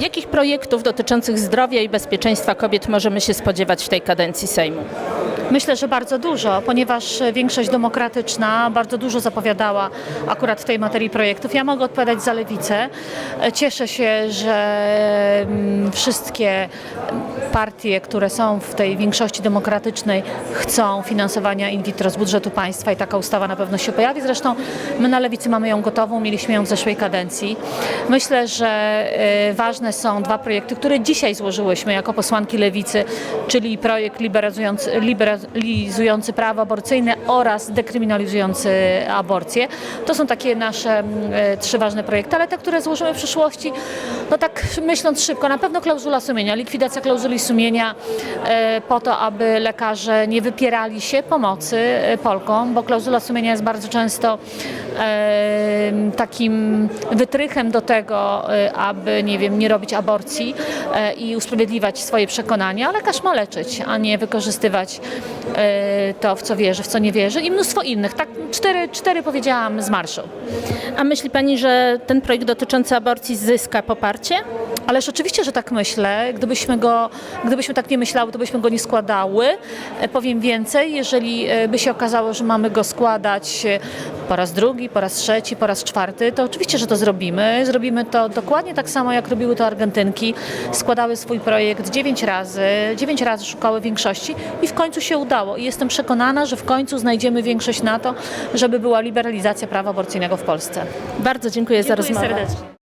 Jakich projektów dotyczących zdrowia i bezpieczeństwa kobiet możemy się spodziewać w tej kadencji Sejmu? Myślę, że bardzo dużo, ponieważ większość demokratyczna bardzo dużo zapowiadała akurat w tej materii projektów. Ja mogę odpowiadać za lewicę. Cieszę się, że mm, wszystkie partie, które są w tej większości demokratycznej chcą finansowania in vitro z budżetu państwa i taka ustawa na pewno się pojawi. Zresztą my na lewicy mamy ją gotową, mieliśmy ją w zeszłej kadencji. Myślę, że e, ważne są dwa projekty, które dzisiaj złożyłyśmy jako posłanki lewicy, czyli projekt liberalizujący, liberalizujący prawo aborcyjne oraz dekryminalizujący aborcję. To są takie nasze mm, e, trzy ważne projekty, ale te, które złożymy w przyszłości, no tak myśląc szybko, na pewno klauzula sumienia, likwidacja klauzuli sumienia e, po to, aby lekarze nie wypierali się pomocy e, Polkom, bo klauzula sumienia jest bardzo często takim wytrychem do tego, aby nie wiem, nie robić aborcji i usprawiedliwiać swoje przekonania. Lekarz ma leczyć, a nie wykorzystywać to, w co wierzy, w co nie wierzy i mnóstwo innych. Tak cztery, cztery powiedziałam z marszu. A myśli Pani, że ten projekt dotyczący aborcji zyska poparcie? Ależ oczywiście, że tak myślę. Gdybyśmy, go, gdybyśmy tak nie myślały, to byśmy go nie składały. E, Powiem więcej, jeżeli e, by się okazało, że mamy go składać e, po raz drugi, po raz trzeci, po raz czwarty, to oczywiście, że to zrobimy. Zrobimy to dokładnie tak samo, jak robiły to Argentynki. Składały swój projekt dziewięć razy, dziewięć razy szukały większości i w końcu się udało. I jestem przekonana, że w końcu znajdziemy większość na to, żeby była liberalizacja prawa aborcyjnego w Polsce. Bardzo dziękuję, za Dziękuję rozmowę. serdecznie.